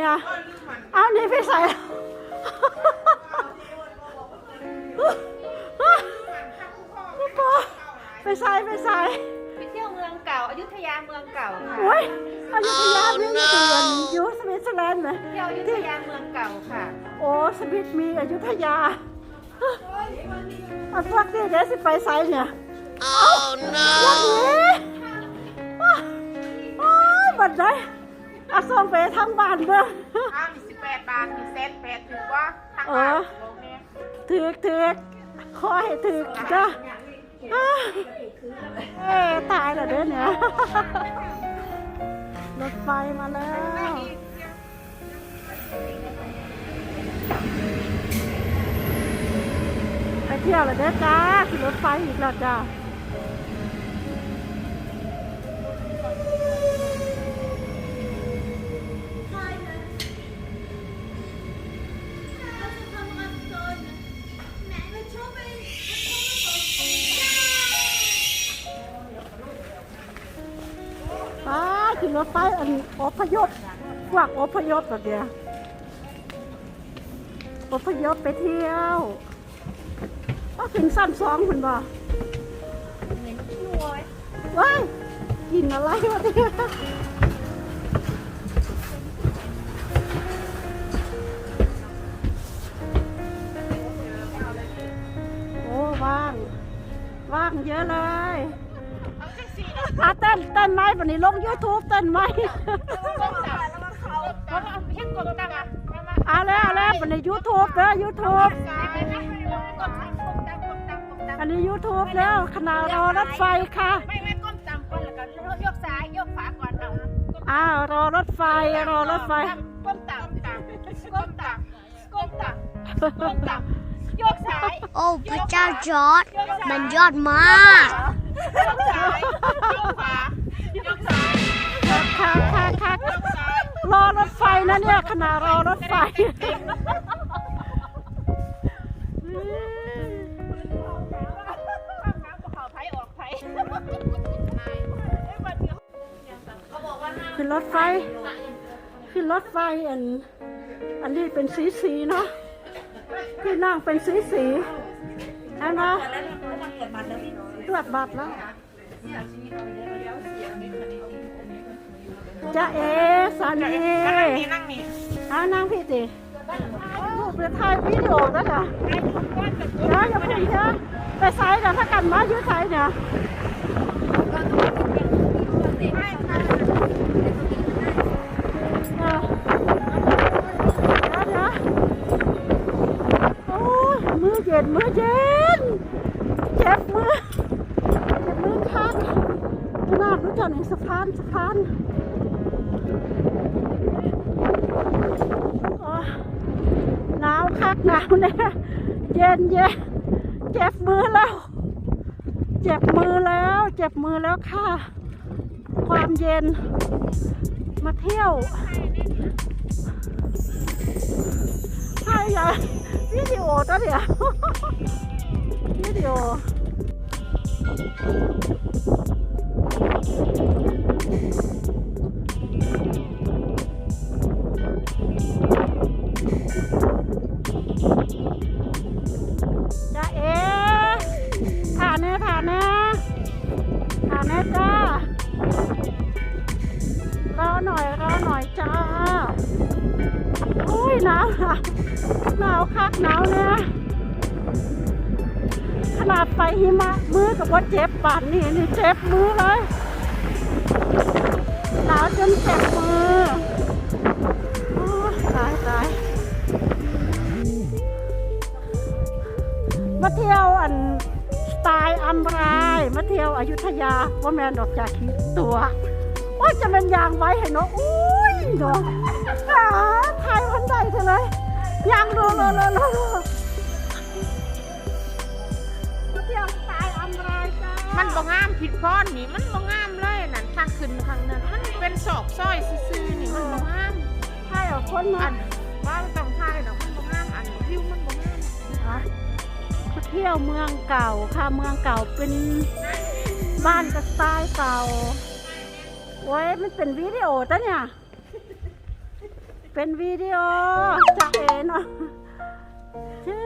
ไสกันเนี่ยเอานี่ไปใส่แล้วไปใส่ไปใส่ไปเที่ยวเมืองเก่าอยุธยาเมืองเก่าค่ะโอ้ยอยุธยาเรื่องเตือนอยู่สวิตเซอร์แลนด์ไหมเที่ยวอยุธยาเมืองเก่าค่ะ โอ้สวิตมีอยุธยาเอาพวกนี้เดี๋ยวสิไปไซเนี่ย Oh วัน no! นี้โอ้ยบัดได้เอาส่งไปทั้งบ้านเบ้ออ้าวมีสิบแปดบาทมีเซตแปดถือว่าทางเอบ้าอนโรงแรมถือกถือกขอให้ถือกจ้ะอ้าเอ้ตายแล้วเด้อเนี่ยรถไฟมาแล้วไปเที่ยวแล้วเด้อจ้าขึ้นรถไฟอีกแล้วจ้า ขึ้นรถไฟอันอพยพพวกอพยพแบบเดียวอพยพไปเที่ยวก็ขึ้นสั้นสองคุณบ่ว้ายกินอะไรวะเนี่ยโอ้ว่าง ว่างเยอะเลย อาเต้นเต้นไหมวันนี้ลง YouTube เต้นไหมเอาแล้วเอาแล้ววันนี้ YouTube เด้อ YouTube อันนี้ YouTube แล้วขนาดรอรถไฟค่ะไม่ไม่ก้มต่ำก่อนแล้วก็ยกซ้ายยกขวาก่อนเอาอ้าวรอรถไฟรอรถไฟก้มต่ำต่ำก้มต่ำก้มต่ำก้มต่ำยกซ้ายโอ้พระเจ้าจอร์ดมันยอดมาก ยกซ้ายยกขวายกซ้ายค่ะค่ะค่ะค่ะยกซ้ายรอรถไฟนะเนี่ยขนาดรอรถไฟขึ้นรถไฟ ขึ้นรถไฟอัน อันนี้เป็นสีสีเนาะที่นั่งเป็นสีสีๆเอาะ รวจบัตรแล้วจะเอสันเอนี่นั่งนี่เอานั่งพี่ติลูกไปถ่ายวิดีโอแล้วจ้ะเดี๋ยวอย่าเพิ่งเดี๋ยวไปสายกันถ้ากันมายืดสายเนี่ยเออเดี๋ยวเดี๋ยวโอ้ยมือเย็นมือเย็นเจ็บมือเจ็บมือคักน่ารู้จักหนึ่งสะพานสะพาน โอ้ยหนาวคักหนาวแน่เย็นเย็นเจ็บมือแล้ว เจ็บมือแล้ว เจ็บมือแล้วค่ะ ความเย็น มาเที่ยวใช่ยายวิดีโอตัวเดียววิดีโอ เจ็บป่านนี่นี่เจ็บมือเลยหนาวจนเจ็บมือตายตายมาเที่ยวอันสไตล์อัมรายมาเที่ยวอยุธยาว่าแมนดอกจากคิดตัวโอ้ยจะเป็นยางไว้ให้เนาะอุ้ยเนาะหาไทยพันใดเถอเลยยางโลโลโลโล มันบ่งามผิดพรนี่มันบ่งามเลยนั่นทางขึ้นทางนั้น มันเป็นศอกสร้อยซื่อๆนี่มันบ่งามไทยเอาคนมาอันว่ามันต้องทายดอกมันบ่งามอันวิวมันบ่งามอะมาเที่ยวเมืองเก่าค่ะเมืองเก่าเป็นบ้านกับสไตล์เก่าโอ้ยมันเป็นวิดีโอตั้เนี่ย เป็นวิดีโอจะเอ๋เนาะชื่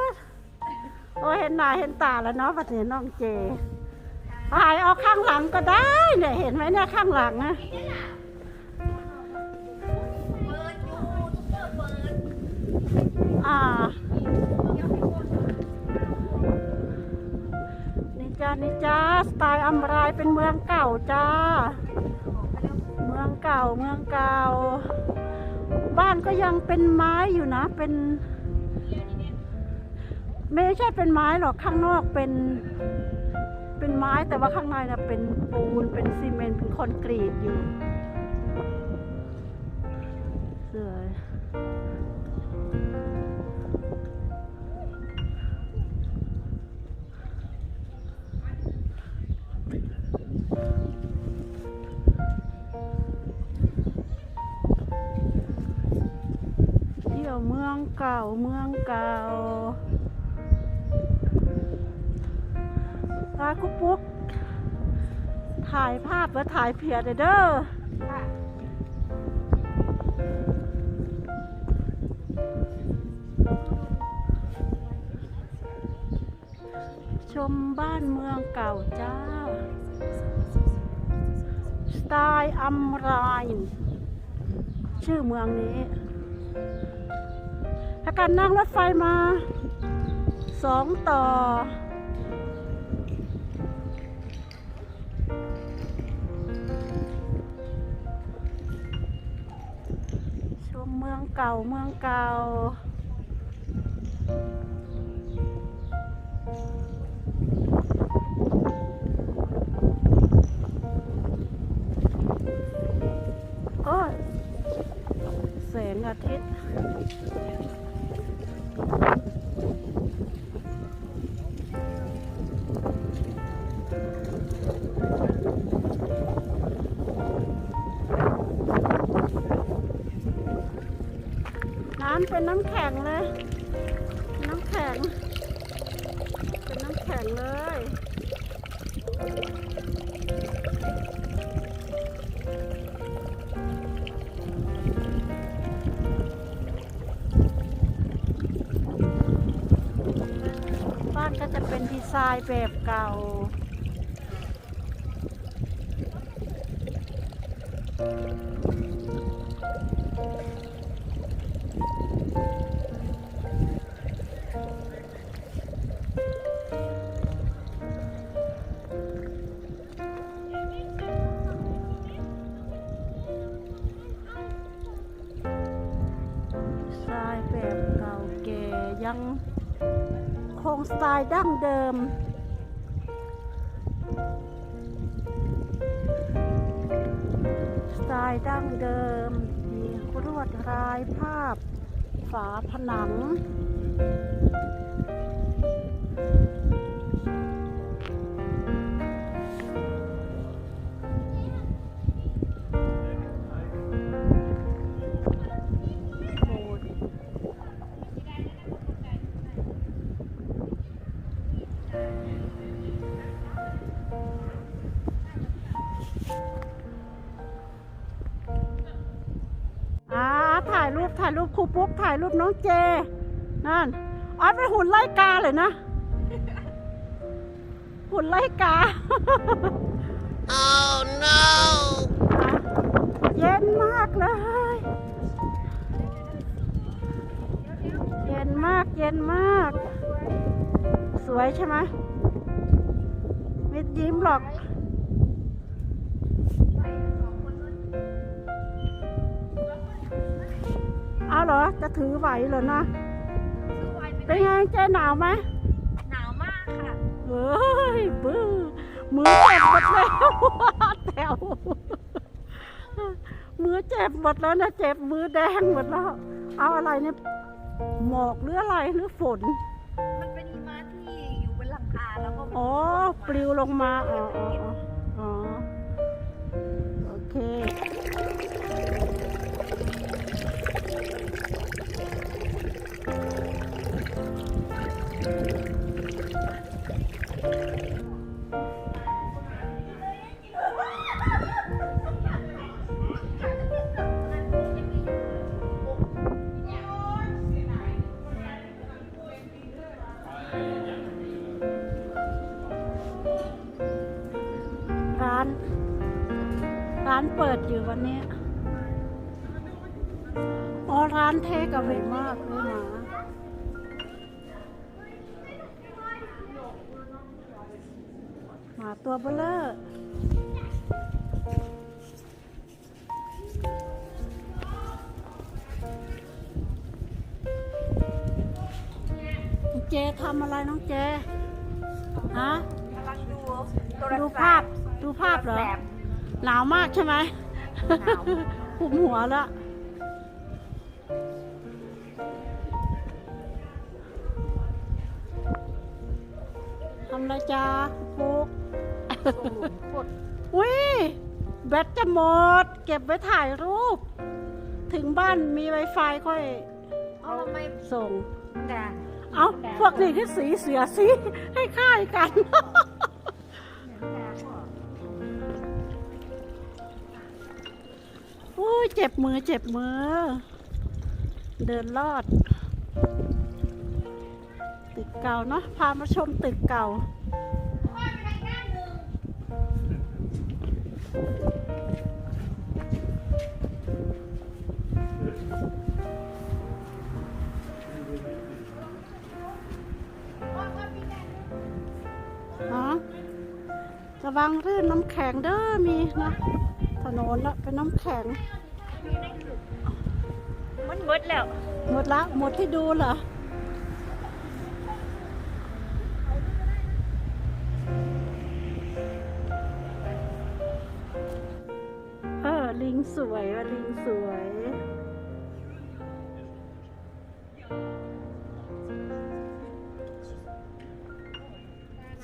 อโอ้ยเห็นหน้าเห็นตาแล้วเนาะปัจจุบันน้องเจ ถ่ายเอาข้างหลังก็ได้เนี่ยเห็นไหมเนี่ยข้างหลังอะอ่านี่จ้านี่จ้าสไตล์อัมรายเป็นเมืองเก่าจ้า เมืองเก่าเมืองเก่า บ้านก็ยังเป็นไม้อยู่นะเป็น ไม่ใช่เป็นไม้หรอกข้างนอกเป็น เป็นไม้แต่ว่าข้างในนะเป็นปูนเป็นซีเมนต์เป็นคอนกรีตอยู่สวยเที่ยวเมืองเก่าเมืองเก่า ตาคุกปุ๊กถ่ายภาพแล้วถ่ายเพียเด้อเด้อค่ะชมบ้านเมืองเก่าจ้า สไตล์อัมรายชื่อเมืองนี้ ถ้าการนั่งรถไฟมาสองต่อ เมืองเก่าเมืองเก่า เป็นดีไซน์แบบเก่าดีไซน์แบบเก่าแก่ยัง คงสไตล์ดั้งเดิม สไตล์ดั้งเดิม มีรวดลายภาพฝาผนัง อ่าถ่ายรูปถ่ายรูปครูปุ๊กถ่ายรูปน้องเจ นั่นอ๋อเป็นหุ่นไล่กาเลยนะ หุ่นไล่กา Oh no! เย็นมากเลย เย็นมากเย็นมาก สวยใช่ไหมไม่ยิ้มหรอกเอาเหรอ จะถือไหวเหรอนะเป็นไงเจ๊หนาวไหมหนาวมากค่ะเฮ้ยบื้อมือเจ็บหมดแล้วแถวมือเจ็บหมดแล้วนะเจ็บมือแดงหมดแล้ว เอาอะไรเนี่ยหมอกหรืออะไรหรือฝน แล้วก็ อ๋อ ปลิวลงมาอ๋ออ๋ออ๋อานเทกะเวมากเลยนะหมาตัวเบลเลอร์น้องเจทำอะไรน้องเจ ฮะ กำลังดูโทรดูศัพท์ภาพดูภาพเหรอแบบหนาวมากใช่ไหม หนาวหุมหัวแล้ว ทำอะไรจ้าปุ๊กอุ้ยแบตจะหมด เก็บไว้ถ่ายรูป ถึงบ้านมี Wi-Fi ค่อยเอาทำไมส่งแต่เอาพวกนี้ที่สีเสียสีให้ค่ายกันอุ้ยเจ็บมือเจ็บมือ เดินลอดตึก เก่าเนาะพามาชมตึกเก่าฮะระวังรื่นน้ำแข็งเด้อมีนะถนนละเป็นน้ำแข็งมันหมดแล้วหมดละหมดที่ดูเหรอเอ สวยว่ะลิงสวย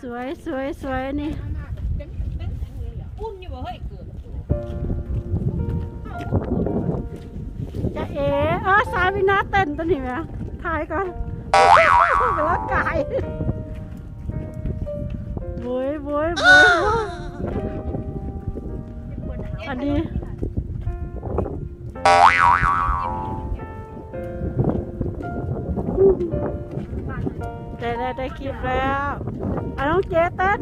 สวยสวยสวยนี่อุ่นอยู่บ่เฮ้ยเกิดจะเอ๋เออสาวินาเต้นตัวนี้ไหมถ่ายก่อนแล้วกายบุยบุยบุยอันนี้ ได้ได้ได้คลิปแล้วเอาน้องเจเต้น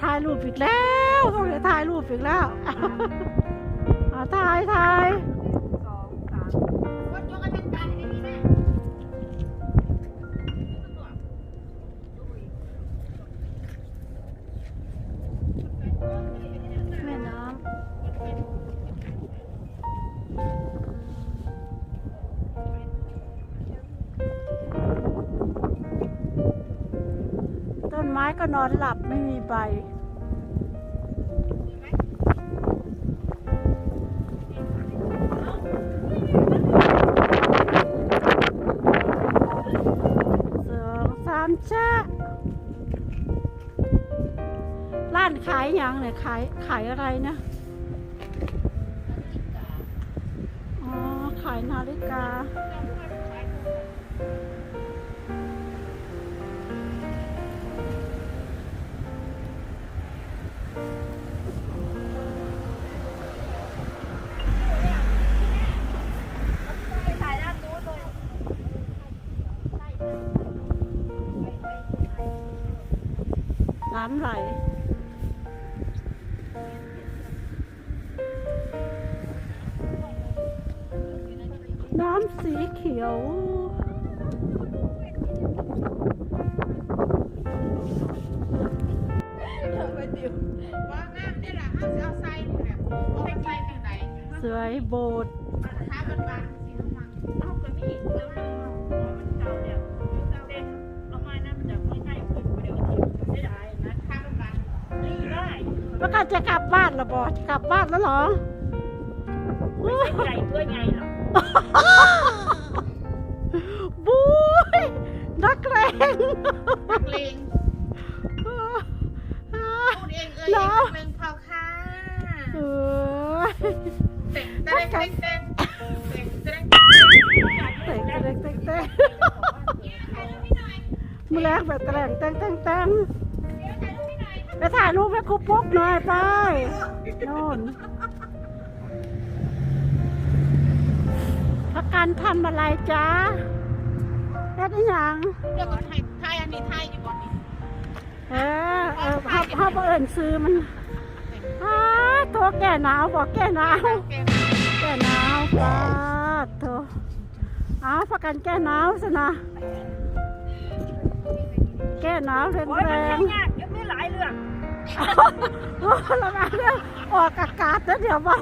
ถ่ายรูปอีกแล้วต้องเลยถ่ายรูปอีกแล้วเอาถ่ายถ่าย ก็นอนหลับไม่มีใบ สองสามชะร้านขายยังเนี่ยขายขายอะไรนะ อ๋อ ขายนาฬิกา ไหลน้ำสีเขียวว่างามนี่แหละเอาเอาใส่นี่แหละเอาไปใส่ทางไหนสวยโบสถ์ถ้ จะกลับบ้านแล้วบอจะกลับบ้านแล้วเหรอ ไม่ใช่ใหญ่ตัวใหญ่หรอก ถ่ายรูปให้ครูปุ๊กหน่อยไปโน่นเอประกันทำอะไรจ๊ะเฮ็ดอีหยังเดี๋ยวก่อนไทยไทยอันนี้ไทยอยู่ก่อนนี่เออเออเฮาเฮาบ่เอิ้นซื้อมันอ้าโทรแก้หนาวบอกแก้หนาว แกแก้หนาวปาดโทรเอาประกันแก้หนาวซะนะแก้หนาวแรโอ้ยมันงยังยากยังมีหลายเรื่องๆโอ้ ระวังเรื่องออกอากาศแล้วเดี๋ยวเบา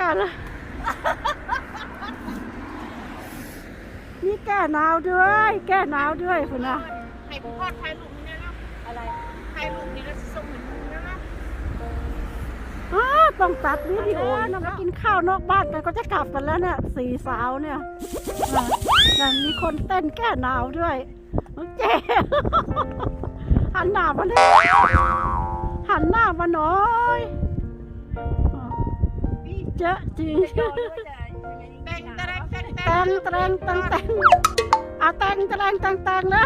กาศเลยนี่แก้หนาวด้วย แก้หนาวด้วยคุณนะให้พ่อถ่ายรูปนี่นะอะไรถ่ายรูปนี่แล้วส่งให้มึงนะนะอ้าต้องตัดวิดีโอนะมากินข้าวนอกบ้านกันก็จะกลับกันแล้วเนี่ยสี่สาวเนี่ยนั่นมีคนเต้นแก้หนาวด้วย น้องเจหันหน้ามาเลยหันหน้ามาหน่อยเจ๊จริงแตงแตงแตงแตงแตงแตงอะแตงแตงแตงแตงนะ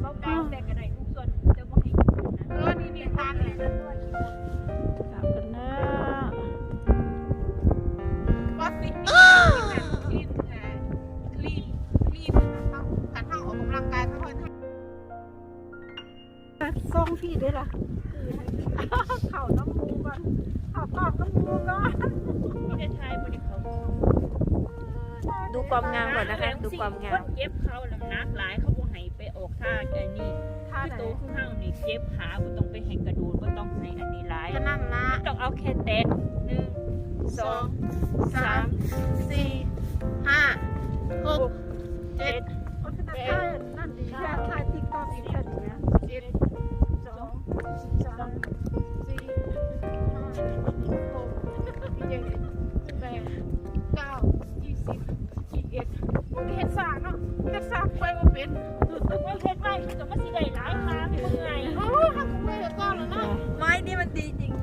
เราแตงแตงกันได้ทุกส่วนจะบ่ให้เออนี่มีทางเลย ส่งพี่ด้วยล่ะเข่าน้ำมูกันเข่าปากน้ำมูกันที่ได้ทายบริเขาดูความงามก่อนนะคะ ดูความงามคนเจ็บเขาลำนักหลายเขาบ่ให้ไปออกท่าไอ้นี่ท่าคือไหนโตขึ้นห้างนี่เจ็บขาบ่ต้องไปให้กระโดดบ่ต้องให้อันนี้หลายก็นั่นนะต้องเอาแค่แตะหนึ่งสองสามสี่ห้าหกเจ็ดคนที่ถ่ายนั่นดี แค่ถ่ายติ๊กต็อกอีกแค่ไหนเจ็ดสองสามสี่ห้าหกเจ็ดแปดเก้าสิบสิบเอ็ดมึงเห็นสากเนาะเห็นสากไปว่าเป็นมึงเห็นไปมึงก็ไม่สิได้หลายมาเป็นไงโอ้ยถ้ากูไม่ได้ก้อนแล้วนะไม่นี่มันดีจริง